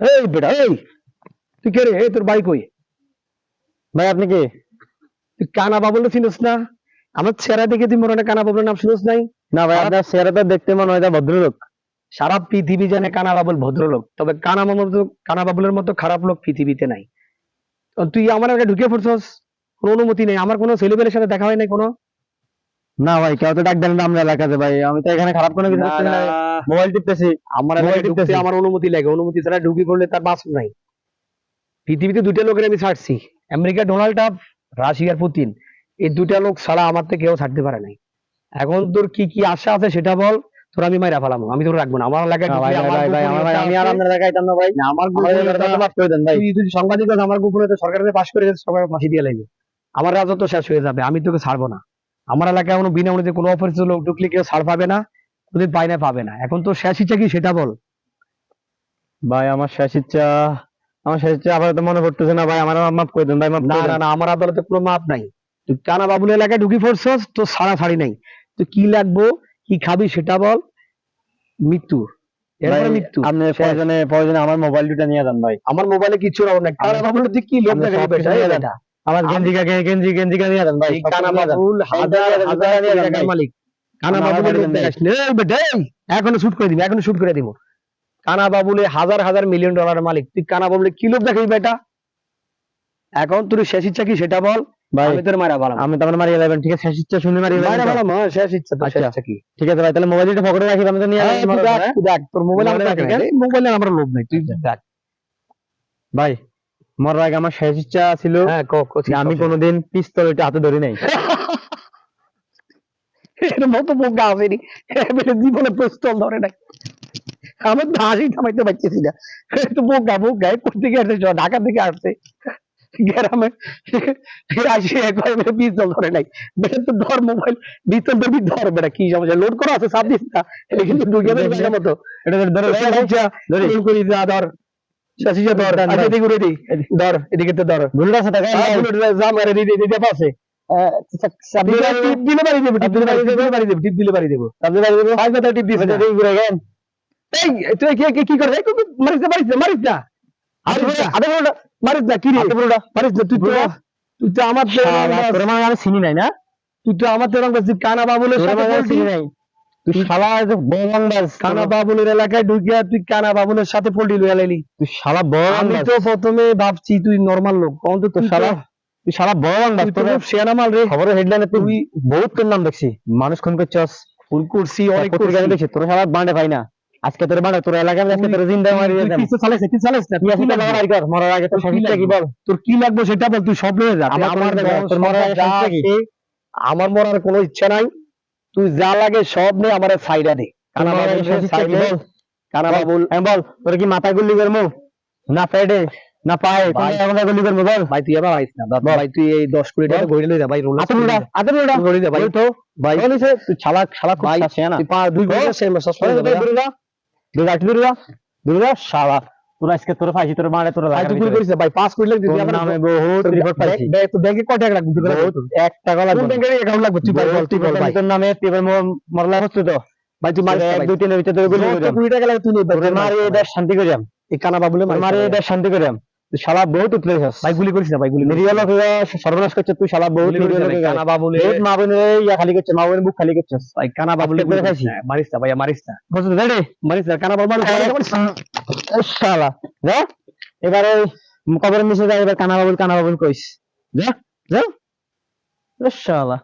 এই বেটা এই তুই কে রে? এই তোর বাড়ি কই? ভাই আপনি কি? তুই কানা বাবুল চিনিস না? আমার চেহারা দেখে তুই মনে কানা বাবুলের নাম শুনিস নাই? না ভাই আপনার চেহারাটা দেখতে মনে হয় ভদ্রলোক। সারা পৃথিবী জানে কানা বাবুল ভদ্রলোক। তবে কানা মতো কানা বাবুলের মতো খারাপ লোক পৃথিবীতে নাই। তুই আমার আগে ঢুকে পড়ছস? কোনো অনুমতি নেই। আমার কোনো ছেলেপেলের সাথে দেখা হয় নাই কোনো? না ভাই কেউ তো ডাক দেন না আমরা এলাকাতে ভাই। আমি তো এখানে খারাপ কোনো কিছু না, করছি না মোবাইল টিপতেছি আমার মোবাইল টিপতেছি। আমার অনুমতি লাগে অনুমতি ছাড়া ঢুকি পড়লে তার বাস নাই। পৃথিবীতে দুইটা লোকের আমি ছাড়ছি আমেরিকা ডোনাল্ড ট্রাম্প রাশিয়ার পুতিন। এই দুইটা লোক ছাড়া আমার থেকে কেউ ছাড়তে পারে নাই। এখন তোর কি কি আশা আছে সেটা বল তোর আমি মাইরা ফেলাম আমি তোর রাখব না। আমার এলাকায় ভাই ভাই ভাই ভাই আমার ভাই আমি আর। আপনার এলাকায় না ভাই। আমার করে দেন ভাই। তুই যদি সাংবাদিক আমার গোপনীয়তা সরকারের পাশ করে সরকারের ফাঁসি দিয়ে লাগবে আমার রাজত্ব শেষ হয়ে যাবে আমি তোকে ছাড়বো না। আমার এলাকায় এখনও বিনামূল্যে কোনো অপরিচিত লোক ঢুকলে কেউ ছাড় পাবে না কোনদিন পায় না পাবে না। এখন তো শেষ ইচ্ছা কি সেটা বল। ভাই আমার শেষ ইচ্ছা আমার শেষ ইচ্ছা আবার তো মনে পড়তেছে না ভাই আমার মাফ করে দেন ভাই মাফ না না না আমার আদালতে কোনো মাপ নাই। তুই কানা বাবুল এলাকায় ঢুকি পড়ছস তো সারা ছাড়ি নাই। তুই কি লাগবো কি খাবি সেটা বল। মৃত্যু মৃত্যু। আপনি প্রয়োজনে প্রয়োজনে আমার মোবাইল দুটা নিয়ে যান ভাই। আমার মোবাইলে কিছু না। কানা বাবুল তুই কি লোক আপনি আমার গেঞ্জি কা গেঞ্জি নিয়ে ভাই? কানা। বাবুল হাজার মালিক। কানা। দেখাস এখনও শুট করে দিবি এখনও শুট করে দিব। কানা বাবুলে হাজার হাজার মিলিয়ন ডলারের মালিক। তুই কানা বাবুলে কি লোক দেখাবি বেটা? এখন তোর শেষ ইচ্ছা কি সেটা বল। ভাই আমি তোর মারা ভালাম। আমি তো আমার মারিয়ে যাবেন ঠিক আছে শেষ ইচ্ছা শুনে মারিয়ে মারা যাবেন ভালাম হ্যাঁ, শেষ ইচ্ছা তো শেষ আচ্ছা। ইচ্ছা কি? ঠিক আছে ভাই তাহলে মোবাইল দুটো পকেটে রাখি আমি তো নিয়ে হ্যাঁ, দেখ, তোর মোবাইল আমার। মোবাইলে আমার লোভ নাই তুই দেখ। ভাই। মরার আগে আমার শেষ ইচ্ছা ছিল হ্যাঁ আমি কোনোদিন পিস্তল এটা হাতে ধরি নাই এর মতো বোকা আসেনি জীবনে পিস্তল ধরে নাই আমার তো হাসি থামাইতে পারতেছি না তো বোকা বোকা কোথা থেকে আসছে ঢাকা থেকে আসছে গ্রামে আসে একবার বেটা পিস্তল ধরে নাই বেটা তো ধর মোবাইল পিস্তল ধরবি ধর বেটা কি সমস্যা লোড করা আছে কিন্তু ঢুকে মতো এটা ধরে ধরে শেষ ইচ্ছা, ধরি। ফোন করি যা ধর ধর। আচ্ছা এদিকে ধর এদিকে তো ধর। ভুলটা দিতে টিপ দিলে বাড়ি দেবো টিপ দিলে বাড়ি দেবো বাড়ি দেবো। টিপ দিলে বাড়ি দেবো। আপনি বাড়ি দেবো। পাঁচ কথা টিপ দিস না। ঘুরে গেন এই তুই কি কি- কি করে? এই, তুই মারিস না মারিস না মারিস না। হাতে মারিস না, মারিস না কি রে? হাতে পুরোটা মারিস না তুই তো বুড়া। তুই তো আমার আমি চিনি নাই না? তুই তো আমার তো কানা বাবুলের সাথে। চিনি নাই। তুই শালা এই যে বঙ্গান্দাজ কানা বাবুলের এলাকায় ঢুকিয়া তুই কানা বাবুলের সাথে পোল্ট্রি লুয়া লাইলি। তুই শালা আমি তো প্রথমে ভাবছি তুই নর্মাল লোক অন্তত শালা। তুই শালা বঙ্গান্দাজ তুই তোর খুব মাল রে। খবরের হেডলাইনে তুই বহুত তোর নাম দেখছি। মানুষ খুন করছস। ফুল করছি অনেক করছি। দেখছি তোর শালা বান্ডে পাই না। আজকে তোর বান্ডে তোর এলাকায় আজকে তোর জিন্দা কিছু চালাইছ চালাইছ না তুই কি? কর মরার আগে তোর কি বল? তোর কি লাগবে সেটা বল তুই সব লয়ে যা। আমার আমার তোর মরার আগে কি? আমার মরার কোনো ইচ্ছা নাই। তুই যা লাগে সব নে আমার সাইডা দে। বল? হ্যাঁ কি মাথায় গুলি করব না পেটে না পায়ে। কোথায় গুলি করব বল। ভাই তুই আবার আইস না। ভাই তুই এই দশ কোটি টাকা। ঘড়ি লই যা ভাই রোল মুড়া ঘড়ি দে ভাই। তো। ভাই তুই শালা খুব ভাই, সাসে না? তুই পা দুই। ঘণ্টা সেম দুর্গা। দুর্গা দুর্গা দুর্গা। দুর্গা শালা। তোর আজকে তোরা ফাইছি তোরা মারে তোরা তুই করিস ভাই পাস করি লাগবি তুই তোর নামে বহুত রিপোর্ট পাইছি। তো ব্যাংকে কয় টাকা লাগবে এক টাকা কোন লাগবে ব্যাংকের অ্যাকাউন্ট লাগবে তুই ভাই বল তুই বল ভাই। তোর নামে তুই মর- মরলা হচ্ছে তো। ভাই তুই মারিস না এক। দুই তিনের ভিতরে তোর গুলি যত করে কোটি টাকা লাগে তুই মারে এটা শান্তি করিয়াম এই কানা বাবুলে মারে। এটা শান্তি করিয়াম তুই শালা বহুত ভাই গুলি করিস না ভাই গুলি লোকেরা সর্বনাশ করছে তুই শালা বহুত কানা বাবুলে। বহুত মা ইয়া খালি করছে মা বুক খালি করছিস ভাই কানা বাবুলে আজকে গুলি করে খাইছি। মারিস না ভাই মারিস না। বুঝতে রে মারিস না কানা বাবু মারিস শালা। যা এবারে কবরের নিচে যা এবার কানা বাবুল কানা বাবুল কইস। যা যা। শালা।